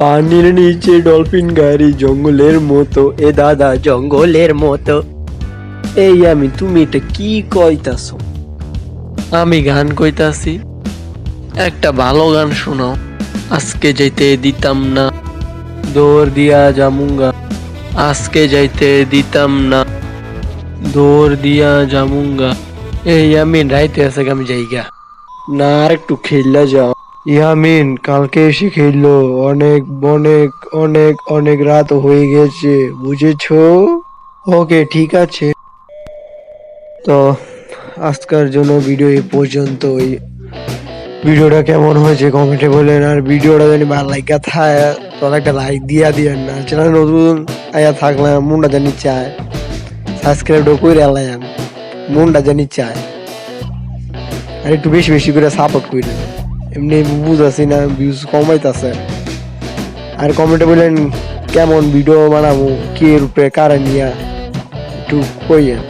পানির নিচে ডলফিন গাড়ি জঙ্গলের মতো। এ দাদা, জঙ্গলের মতো। এই আমি, তুমি এটা কি কইতাছ? আমি গান কইতাছি। একটা ভালো গান শোনাও আজকে যাইতে দিতাম না। দৌড় দিয়া জামুঙ্গা আজকে যাইতে দিতাম না। দৌড় দিয়া জামুঙ্গা এই আমি, রাইতে আছে আমি যাইগা। না আর একটু খেললা যাও। ইয়ামিন, কালকে এসে খেললো। অনেক অনেক অনেক অনেক রাত হয়ে গেছে, বুঝেছ? ওকে, ঠিক আছে। তো, আজকের জন্য ভিডিও এই পর্যন্তই। ভিডিওটা কেমন হয়েছে কমেন্টে বলেন, আর ভিডিওটা যদি ভালো লাগা থাকে তাহলে একটা লাইক দিয়া দিয়েন না চ্যানেল নতুন আয়া থাকলে মনটা জানি চায় সাবস্ক্রাইবটা করে আলাম মনটা জানি চায় আর একটু বেশি বেশি করে সাপোর্ট করেন এমনি বুঝাছি না ভিউজ কমাইতেছে। আর কমেন্টে বললেন, কেমন ভিডিও বানাবো? কে রূপে কারা নিয়া? একটু কইয়েন।